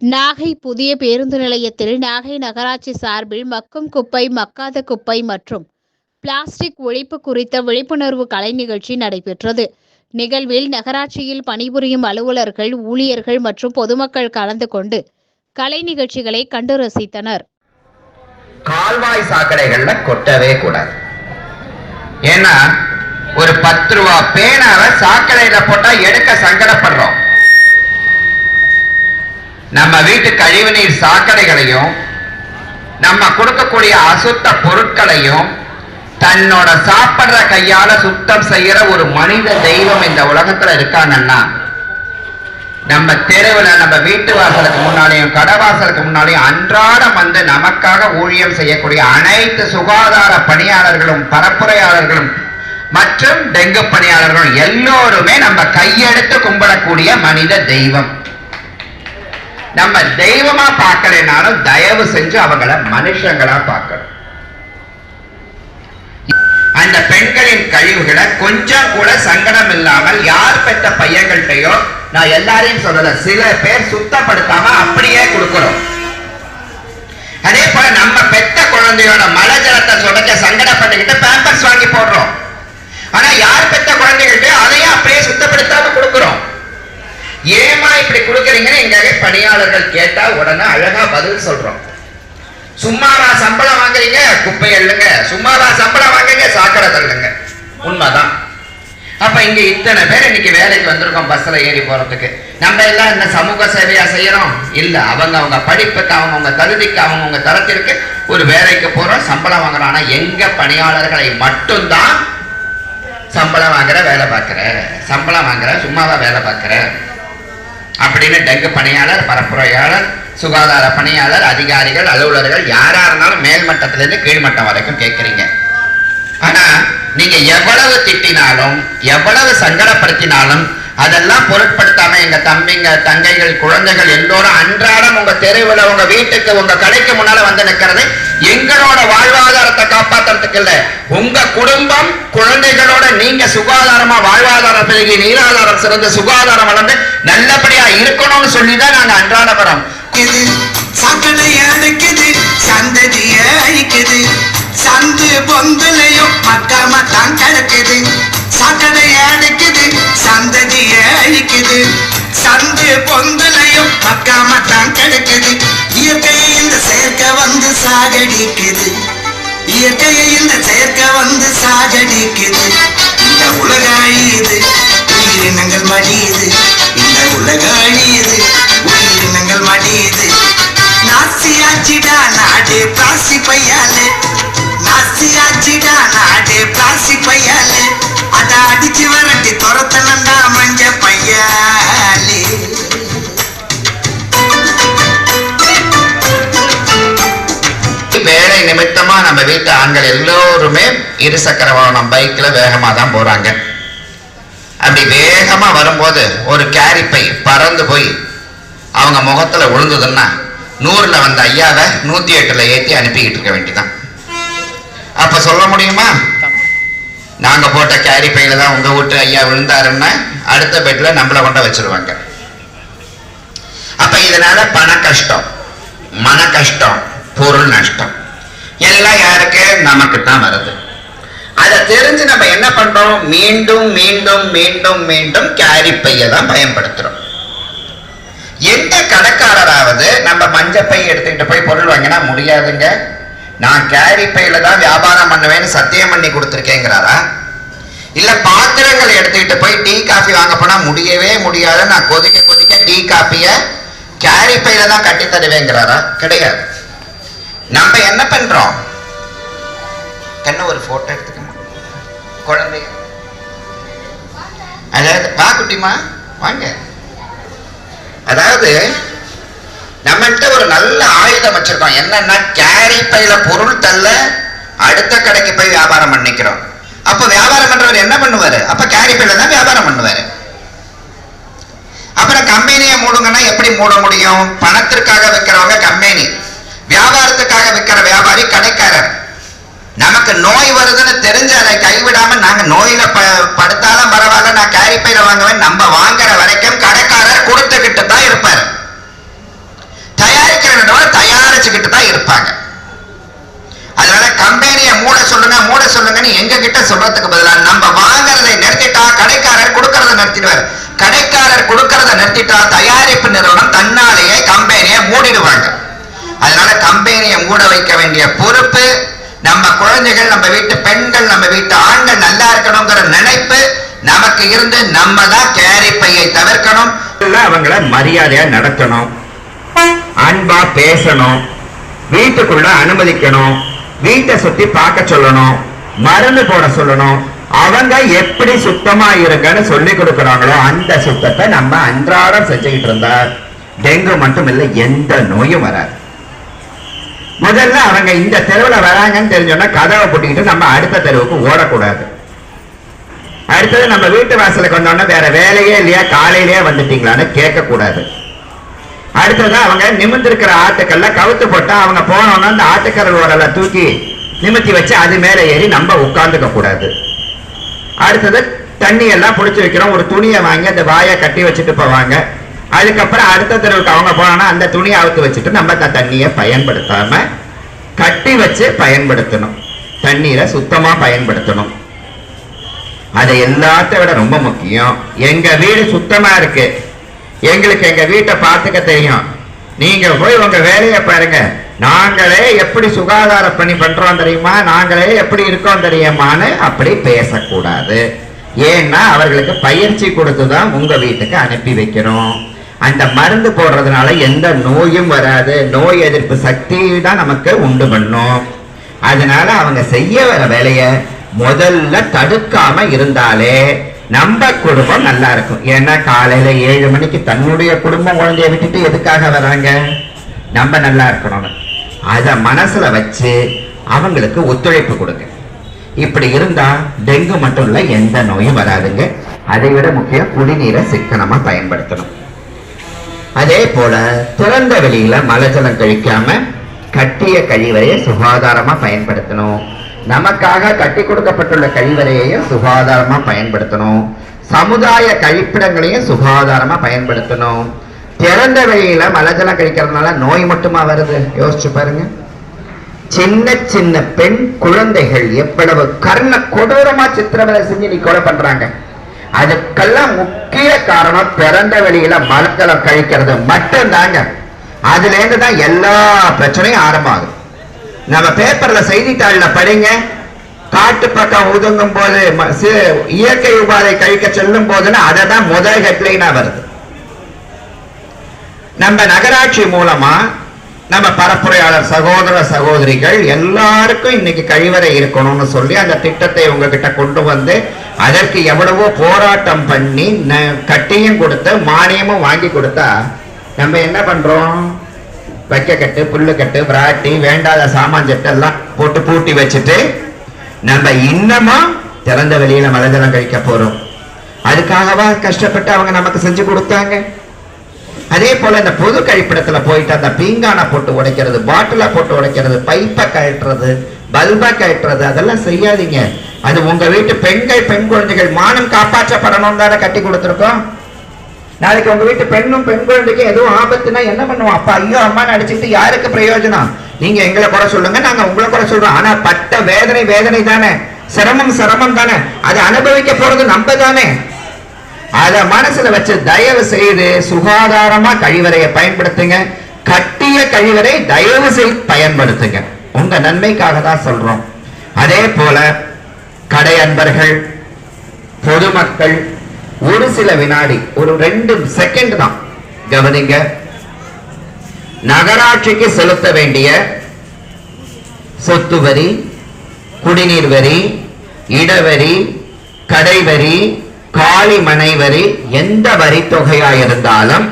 நாகை புதிய பேருந்து நிலையத்தில் நாகை நகராட்சி சார்பில் மக்கும் குப்பை மக்காத குப்பை மற்றும் பிளாஸ்டிக் ஒழிப்பு குறித்த விழிப்புணர்வு கலை நிகழ்ச்சி நடைபெற்றது. நிகழ்வில் நகராட்சியில் பணிபுரியும் அலுவலர்கள் ஊழியர்கள் மற்றும் பொதுமக்கள் கலந்து கொண்டு கலை நிகழ்ச்சிகளை கண்டு ரசித்தனர். கால்வாய் சாக்கடைகள்ல கொட்டவே கூடாது. ஏன்னா ஒரு பத்து ரூபா பேனாவை சாக்கடையில போட்டா எடுக்க சங்கடப்படுறோம். நம்ம வீட்டு கழிவுநீர் சாக்கடைகளையும் நம்ம கொடுக்கக்கூடிய அசுத்த பொருட்களையும் தன்னோட சாப்பிடுற கையால சுத்தம் செய்யற ஒரு மனித தெய்வம் இந்த உலகத்துல இருக்காங்கன்னா நம்ம தெருவில் நம்ம வீட்டு வாசலுக்கு முன்னாலேயும் கடவாசலுக்கு முன்னாலேயும் அன்றாடம் வந்து நமக்காக ஊழியம் செய்யக்கூடிய அனைத்து சுகாதார பணியாளர்களும் பரப்புரையாளர்களும் மற்றும் டெங்கு பணியாளர்களும் எல்லோருமே நம்ம கையெடுத்து கும்பிடக்கூடிய மனித தெய்வம். நம்ம தெய்வமா பார்க்கலைனாலும் தயவு செஞ்சு அவங்கள மனுஷங்களா பார்க்கணும். அந்த பெண்களின் கழிவுகளை கொஞ்சம் கூட சங்கடம் இல்லாமல் யார் பெற்ற பையன்கள்ட்டயோ நான் எல்லாரையும் சொல்லல சில பேர் சுத்தப்படுத்தாம அப்படியே கொடுக்கிறோம் அதே போல நம்ம பெத்த குழந்தையோட மலை ஜலத்தை சுடக்க சங்கடப்பட்டுக்கிட்டு பேம்பர்ஸ் வாங்கி போடுறோம். ஆனா யார் பெத்த குழந்தைகிட்ட அதையும் அப்படியே சுத்தப்படுத்தாம கொடுக்கிறோம் ஏமா இப்படி கொடுக்குறீங்கன்னு எங்க பணியாளர்கள் கேட்டா உடனே அழகா பதில் சொல்றோம். சும்மாவா சம்பளம் வாங்குறீங்க? குப்பை எள்ளுங்க சும்மாவா சம்பளம் வாங்குங்க சாக்கடை தள்ளுங்க. உண்மைதான். அப்ப இங்க இத்தனை பேர் இன்னைக்கு வேலைக்கு வந்திருக்கோம் பஸ்ல ஏறி போறதுக்கு. நம்ம எல்லாம் இந்த சமூக சேவையா செய்யறோம்? இல்ல அவங்க அவங்க படிப்புக்கு அவங்க அவங்க தகுதிக்கு அவங்க அவங்க தரத்திற்கு ஒரு வேலைக்கு போறோம் சம்பளம் வாங்குறோம். ஆனா எங்க பணியாளர்களை மட்டும்தான் சம்பளம் வாங்குற வேலை பார்க்கிற? சம்பளம் வாங்குற சும்மாவா வேலை பார்க்கிற? அப்படின்னு டெங்கு பணியாளர் பரப்புரையாளர் சுகாதார பணியாளர் அதிகாரிகள் அலுவலர்கள் யாரா இருந்தாலும் மேல்மட்டத்திலிருந்து கீழ்மட்டம் வரைக்கும் கேட்குறீங்க ஆனா நீங்க எவ்வளவு திட்டினாலும் எவ்வளவு சங்கடப்படுத்தினாலும் அதெல்லாம் பொருட்படுத்தாம எங்க தம்பிங்க தங்கைகள் குழந்தைகள் எல்லோரும் அன்றாடம் உங்க தெருவில் உங்க வீட்டுக்கு உங்க கடைக்கு முன்னால வந்து நிக்கிறது எங்களோட வாழ்வாதாரத்தை காப்பாத்துறதுக்கு இல்ல. உங்க குடும்பம் குழந்தைகளோட நீங்க சுகாதாரமா வாழ்வாதாரம் பெருகி நீராதாரம் சிறந்த சுகாதாரம் வளர்ந்து நல்லபடியா இருக்கணும்னு சொல்லிதான் நாங்க அன்றாட வரோம். அழிக்குது சாக்கடை சந்ததிய அழிக்குது. சந்து பொந்துலையும் மக்காம தான் கிடக்குது. சாக்கடை அடிக்குது சந்ததிய அழிக்குது. சந்து பொந்தலையும் பக்காமத்தான் கிடைக்குது. கிடக்குது இயற்கையை இந்த செயற்கை வந்து சாகடிக்குது. இயற்கையை இந்த செயற்கை வந்து சாகடிக்குது. இந்த உலக அழியுது உயிரினங்கள் மடியுது. இந்த உலக அழியுது உயிரினங்கள் மடியுது. நாசியாச்சிடா நாடு பிளாசி பையாலே. நாசியாச்சிடா நாடு பிளாசி பையாலே. நிமித்தமா நம்ம வீட்டு ஆண்கள் எல்லோருமே இருசக்கர வாகனம் பைக்ல வேகமாக தான் போறாங்க. அப்படி வேகமா வரும்போது ஒரு கேரி பை பறந்து போய் அவங்க முகத்துல விழுந்ததுன்னா நூறுல வந்த ஐயாவை நூத்தி எட்டுல ஏத்தி அனுப்பிக்கிட்டு இருக்க வேண்டிதான் அப்ப சொல்ல முடியுமா? நாங்க போட்ட கேரி பையில தான் உங்க வீட்டு ஐயா விழுந்தாருன்னா அடுத்த பெட்ல நம்மள கொண்ட வச்சிருவாங்க. அப்ப இதனால பண கஷ்டம் மன கஷ்டம் பொருள் நஷ்டம். எல்லாம் யாருக்கு? நமக்கு தான் வருது. அதை தெரிஞ்சு நம்ம என்ன பண்றோம்? மீண்டும் மீண்டும் மீண்டும் மீண்டும் கேரி பையை தான் பயன்படுத்துறோம். எந்த கடைக்காரராவது நம்ம மஞ்சப்பை எடுத்துக்கிட்டு போய் பொருள் வாங்கினா முடியாதுங்க. நான் கேரி பையில தான் வியாபாரம் பண்ணுவேன்னு சத்தியம் பண்ணி கொடுத்துருக்கேங்கிறாரா? இல்ல பாத்திரங்களை எடுத்துக்கிட்டு போய் டீ காஃபி வாங்க போனா முடியவே முடியாது. நான் கொதிக்க கொதிக்க டீ காஃபிய கேரி பையில தான் கட்டி தருவேங்கிறாரா கிடையாது. நம்ம என்ன பண்றோம்? கண்ண ஒரு போட்டோ எடுத்துக்கணும் குழந்தை அதாவது வா குட்டிமா வாங்க. அதாவது நம்மகிட்ட ஒரு நல்ல ஆயுதம் வச்சிருக்கோம். என்னன்னா கேரி பையில பொருள் தள்ள அடுத்த கடைக்கு போய் வியாபாரம் பண்ணிக்கிறோம். அப்ப வியாபாரம் பண்றவர் என்ன பண்ணுவாரு? அப்ப கேரி பையில தான் வியாபாரம் பண்ணுவாரு. அப்புறம் கம்பெனியை மூடுங்கன்னா எப்படி மூட முடியும்? பணத்திற்காக வைக்கிறவங்க கம்பெனி வியாபாரத்துக்காக விற்கிற வியாபாரி கடைக்காரர். நமக்கு நோய் வருதுன்னு தெரிஞ்சு அதை கைவிடாம நாங்க நோயில ப- படுத்தாலும் பரவாயில்ல நான் கேரி பையில வாங்குவேன். நம்ம வாங்குற வரைக்கும் கடைக்காரர் கொடுத்துக்கிட்டு தான் இருப்பார். வச்சுக்கிட்டு தான் இருப்பாங்க. அதனால கம்பெனியை மூட சொல்லுங்க மூட சொல்லுங்கன்னு எங்க கிட்ட சொல்றதுக்கு பதிலாக நம்ம வாங்குறதை நிறுத்திட்டா கடைக்காரர் கொடுக்கறத நிறுத்திடுவார். கடைக்காரர் கொடுக்கறத நிறுத்திட்டா தயாரிப்பு நிறுவனம் தன்னாலேயே கம்பெனியை மூடிடுவாங்க. அதனால கம்பெனியை மூட வைக்க வேண்டிய பொறுப்பு நம்ம குழந்தைகள் நம்ம வீட்டு பெண்கள் நம்ம வீட்டு ஆண்கள் நல்லா இருக்கணுங்கிற நினைப்பு நமக்கு இருந்து நம்ம தான் கேரி பையை தவிர்க்கணும். அவங்கள மரியாதையா நடத்தணும். அன்பா பேசணும். வீட்டுக்குள்ள அனுமதிக்கணும். வீட்டை சுத்தி பார்க்க சொல்லணும். மருந்து போட சொல்லணும். அவங்க எப்படி சுத்தமா இருங்கன்னு சொல்லி கொடுக்குறாங்களோ அந்த சுத்தத்தை நம்ம அன்றாடம் செஞ்சுக்கிட்டு இருந்தா டெங்கு மட்டும் இல்லை எந்த நோயும் வராது. முதல்ல அவங்க இந்த தெருவில் வராங்கன்னு தெரிஞ்சோன்னா கதவை போட்டிக்கிட்டு நம்ம அடுத்த தெருவுக்கு ஓடக்கூடாது. அடுத்தது நம்ம வீட்டு வாசலுக்கு வந்தோடனே வேற வேலையே இல்லையா? காலையிலேயே வந்துட்டீங்களான்னு கேட்கக்கூடாது. அடுத்தது அவங்க நிமிந்திருக்கிற ஆட்டுக்கல்ல கவுத்து போட்டா அவங்க போனோம்னா அந்த ஆட்டுக்கரல் தூக்கி நிமித்தி வச்சு அது மேலே ஏறி நம்ம உட்காந்துக்க கூடாது. அடுத்தது தண்ணி எல்லாம் வைக்கிறோம். ஒரு துணியை வாங்கி அந்த வாயை கட்டி வச்சுட்டு போவாங்க. அதுக்கப்புறம் அடுத்த தெருவுக்கு அவங்க போனோம்னா அந்த துணியை அவுத்து வச்சுட்டு நம்ம அந்த தண்ணியை பயன்படுத்தாம கட்டி வச்சு பயன்படுத்தணும். தண்ணீரை சுத்தமா பயன்படுத்தணும். அதை எல்லாத்த விட ரொம்ப முக்கியம். எங்க வீடு சுத்தமா இருக்கு. எங்களுக்கு எங்க வீட்டை பார்த்துக்க தெரியும். நீங்க போய் உங்க வேலையை பாருங்க. நாங்களே எப்படி சுகாதார பணி பண்றோம் தெரியுமா? நாங்களே எப்படி இருக்கோம் தெரியுமான்னு அப்படி பேசக்கூடாது. ஏன்னா அவர்களுக்கு பயிற்சி கொடுத்து தான் உங்க வீட்டுக்கு அனுப்பி வைக்கிறோம் அந்த மருந்து போடுறதுனால எந்த நோயும் வராது. நோய் எதிர்ப்பு சக்தி தான் நமக்கு உண்டு பண்ணும். அதனால அவங்க செய்ய வர வேலையை முதல்ல தடுக்காம இருந்தாலே நம்ம குடும்பம் நல்லா இருக்கும். ஏன்னா காலையில ஏழு மணிக்கு தன்னுடைய குடும்பம் குழந்தைய விட்டுட்டு எதுக்காக வராங்க? நம்ம நல்லா இருக்கணும். அதை மனசுல வச்சு அவங்களுக்கு ஒத்துழைப்பு கொடுங்க. இப்படி இருந்தா டெங்கு மட்டும் இல்லை எந்த நோயும் வராதுங்க. அதை விட முக்கியம் குடிநீரை சிக்கனமா பயன்படுத்தணும். அதே போல திறந்த வெளியில மலஜலம் கழிக்காம கட்டிய கழிவறையை சுகாதாரமா பயன்படுத்தணும். நமக்காக கட்டி கொடுக்கப்பட்டுள்ள கழிவறையையும் சுகாதாரமா பயன்படுத்தணும். சமுதாய கழிப்பிடங்களையும் சுகாதாரமா பயன்படுத்தணும். திறந்த வெளியில மலஜலம் கழிக்கிறதுனால நோய் மட்டுமா வருது? யோசிச்சு பாருங்க. சின்ன சின்ன பெண் குழந்தைகள் எவ்வளவு கர்ண கொடூரமா சித்திரவதை செஞ்சு நீ கொலை பண்றாங்க. அதுக்கெல்லாம் முக்கிய காரணம் பிறந்த வெளியில மலத்தளம் கழிக்கிறது மட்டும்தாங்க. அதுல இருந்து தான் எல்லா பிரச்சனையும் ஆரம்பமாகும் நம்ம பேப்பர்ல செய்தித்தாள்ல படிங்க. காட்டு பக்கம் ஒதுங்கும் போது ம- இயற்கை உபாதை கழிக்க செல்லும் போதுன்னு அதை தான் முதல் ஹெட்லைனா வருது. நம்ம நகராட்சி மூலமா நம்ம பரப்புரையாளர் சகோதர சகோதரிகள் எல்லாருக்கும் இன்னைக்கு கழிவறை இருக்கணும்னு சொல்லி அந்த திட்டத்தை உங்ககிட்ட கொண்டு வந்து அதற்கு எவ்வளவோ போராட்டம் பண்ணி ந- கட்டியும் கொடுத்து மானியமும் வாங்கி கொடுத்தா நம்ம என்ன பண்றோம்? வைக்க கட்டு புல்லு கட்டு விராட்டி வேண்டாத சாமான் செட்டு எல்லாம் போட்டு பூட்டி வச்சுட்டு நம்ம இன்னமும் திறந்த வெளியில மலஜலம் கழிக்க போறோம். அதுக்காகவா கஷ்டப்பட்டு அவங்க நமக்கு செஞ்சு கொடுத்தாங்க? அதே போல இந்த பொது கழிப்பிடத்துல போயிட்டு அந்த பீங்கானை போட்டு உடைக்கிறது பாட்டில போட்டு உடைக்கிறது பைப்பை கழட்டுறது பல்பை கழட்டுறது அதெல்லாம் செய்யாதீங்க. அது உங்க வீட்டு பெண்கள் பெண் குழந்தைகள் மானம் காப்பாற்றப்படணும் தானே கட்டி கொடுத்துருக்கோம். நாளைக்கு உங்க வீட்டு பெண்ணும் பெண் குழந்தைக்கு எதுவும் ஆபத்துனா என்ன பண்ணுவோம்? அப்பா ஐயோ அம்மா நடிச்சுட்டு யாருக்கு பிரயோஜனம்? நீங்க எங்களை குறை சொல்லுங்க நாங்க உங்களை குறை சொல்றோம். ஆனா பட்ட வேதனை வேதனை தானே. சிரமம் சிரமம் தானே. அதை அனுபவிக்க போறது நம்ம தானே. அத மனசுல வச்சு தயவு செய்து சுகாதாரமா கழிவறையை பயன்படுத்துங்க. கட்டிய கழிவறை தயவு செய்து பயன்படுத்துங்க. உங்க நன்மைக்காக தான் சொல்றோம். அதே போல கடை அன்பர்கள் பொதுமக்கள் ஒரு சில வினாடி ஒரு ரெண்டு செகண்ட் தான். கவனிங்க. நகராட்சிக்கு செலுத்த வேண்டிய சொத்து வரி குடிநீர் வரி இடவரி கடைவரி காலி மனை வரி எந்த வரி தொகையா இருந்தாலும்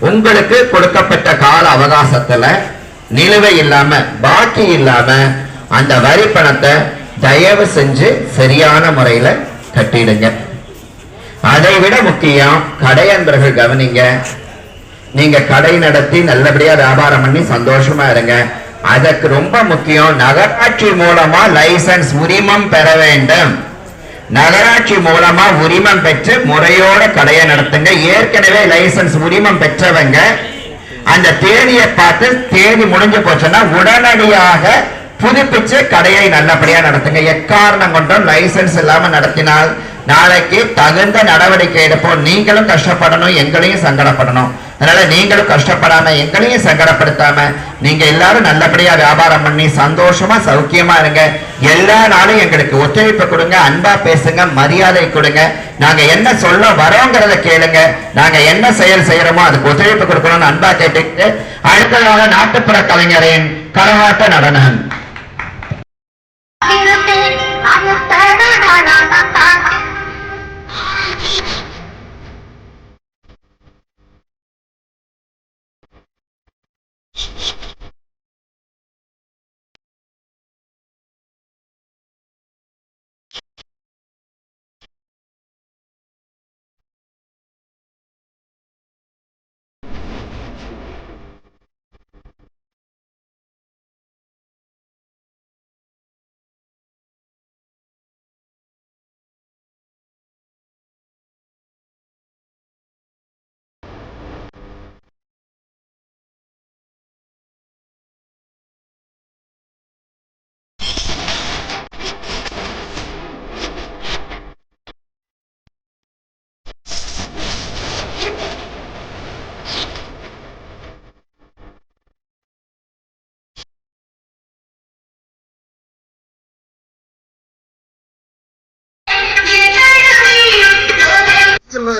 உங்களுக்கு கொடுக்கப்பட்ட கால அவகாசத்துல நிலுவை இல்லாம பாக்கி இல்லாம அந்த வரி பணத்தை தயவு செஞ்சு சரியான முறையில கட்டிடுங்க. அதை விட முக்கியம் கடையன்பர்கள் கவனிங்க. நீங்க கடை நடத்தி நல்லபடியா வியாபாரம் பண்ணி சந்தோஷமா இருங்க. அதற்கு ரொம்ப முக்கியம் நகராட்சி மூலமா லைசன்ஸ் உரிமம் பெற வேண்டும். நகராட்சி மூலமா உரிமம் பெற்று முறையோட கடையை நடத்துங்க. ஏற்கனவே லைசன்ஸ் உரிமம் பெற்றவங்க அந்த தேதியை பார்த்து தேதி முடிஞ்சு போச்சுன்னா உடனடியாக புதுப்பிச்சு கடையை நல்லபடியா நடத்துங்க. எக்காரணம் கொண்டும் லைசன்ஸ் இல்லாம நடத்தினால் நாளைக்கு தகுந்த நடவடிக்கை எடுப்போம். நீங்களும் கஷ்டப்படணும் எங்களையும் சங்கடப்படணும். அதனால நீங்களும் கஷ்டப்படாம எங்களையும் சங்கடப்படுத்தாம நீங்க எல்லாரும் நல்லபடியா வியாபாரம் பண்ணி சந்தோஷமா சௌக்கியமா இருங்க. எல்லா நாளும் எங்களுக்கு ஒத்துழைப்பு கொடுங்க அன்பா பேசுங்க மரியாதை கொடுங்க. நாங்க என்ன சொல்ல வரோங்கிறத கேளுங்க. நாங்க என்ன செயல் செய்யறோமோ அதுக்கு ஒத்துழைப்பு கொடுக்கணும்னு அன்பா கேட்டுக்கிட்டு அடுத்ததாக நாட்டுப்புற கலைஞரின் கரகாட்ட நடனம். Thank you.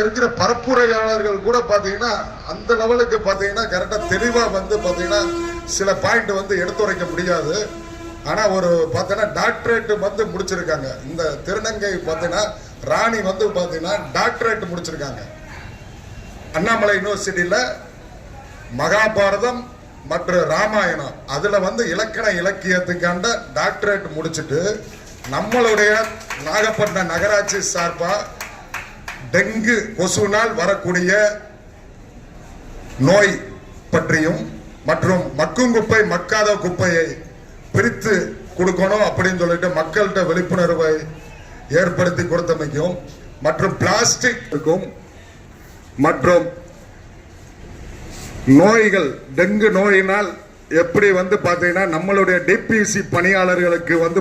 இருக்கிற பரப்புரையாளர்கள் கூட பாத்தீங்கன்னா அந்த லெவலுக்கு பாத்தீங்கன்னா கரெக்டா தெளிவா வந்து பாத்தீங்கன்னா சில பாயிண்ட் வந்து எடுத்துரைக்க முடியாது. ஆனா ஒரு பாத்தீங்கன்னா டாக்டரேட் வந்து முடிச்சிருக்காங்க. இந்த திருநங்கை பாத்தீங்கன்னா ராணி வந்து பாத்தீங்கன்னா டாக்டரேட் முடிச்சிருக்காங்க. அண்ணாமலை யூனிவர்சிட்டியில மகாபாரதம் மற்றும் ராமாயணம். அதுல வந்து இலக்கண இலக்கியத்துக்காண்ட டாக்டரேட் முடிச்சுட்டு நம்மளுடைய நாகப்பட்டினம் நகராட்சி சார்பாக டெங்கு கொசுவினால் வரக்கூடிய நோய் பற்றியும் மற்றும் மக்கும் குப்பை மக்காத குப்பையை பிரித்து கொடுக்கணும் அப்படின்னு சொல்லிட்டு மக்கள்கிட்ட விழிப்புணர்வை ஏற்படுத்தி கொடுத்தமைக்கும் மற்றும் பிளாஸ்டிக்கும் மற்றும் நோய்கள் டெங்கு நோயினால் எப்படி வந்து பார்த்தீங்கன்னா நம்மளுடைய டிபிசி பணியாளர்களுக்கு வந்து